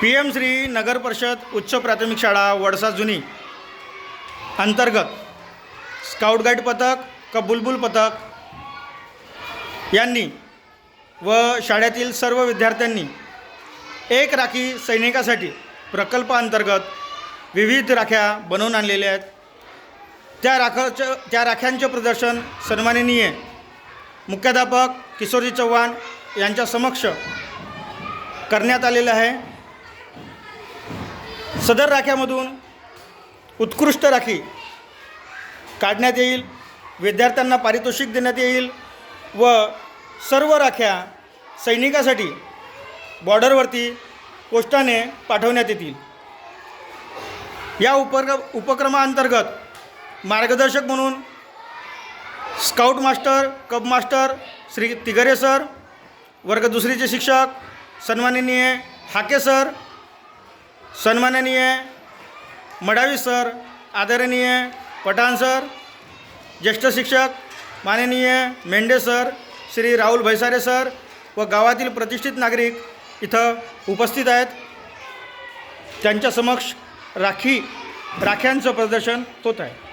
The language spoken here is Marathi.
पी एम श्री नगर परिषद उच्च प्राथमिक शाळा वडसा जुनी. अंतर्गत स्काउट गाईड पथक क बुलबुल पथक यांनी व शाळेतील सर्व विद्यार्थ्यांनी एक राखी सैनिकासाठी प्रकल्पाअंतर्गत विविध राख्या बनवून आणलेल्या आहेत. त्या राखाचं त्या राख्यांचे प्रदर्शन सन्माननीय मुख्याध्यापक किशोरजी चव्हाण यांच्या समक्ष करण्यात आलेलं आहे. सदर राख्यामधून उत्कृष्ट राखी काढण्यात येईल विद्यार्थ्यांना पारितोषिक देण्यात येईल व सर्व राख्या सैनिकासाठी बॉर्डरवरती पोस्टाने पाठवण्यात येतील. या उपक्र उपक्रमाअंतर्गत मार्गदर्शक म्हणून scout master cub master Shri Tigare sir वर्ग दुसरीचे शिक्षक सन्माननीय हाके सर सन्माननीय मडावी सर आदरणीय पठाण सर ज्येष्ठ शिक्षक माननीय मेंढे सर श्री राहुल भैसारे सर व गावातील प्रतिष्ठित नागरिक इथं उपस्थित आहेत त्यांच्या समक्ष राखी राख्यांचं प्रदर्शन होत आहे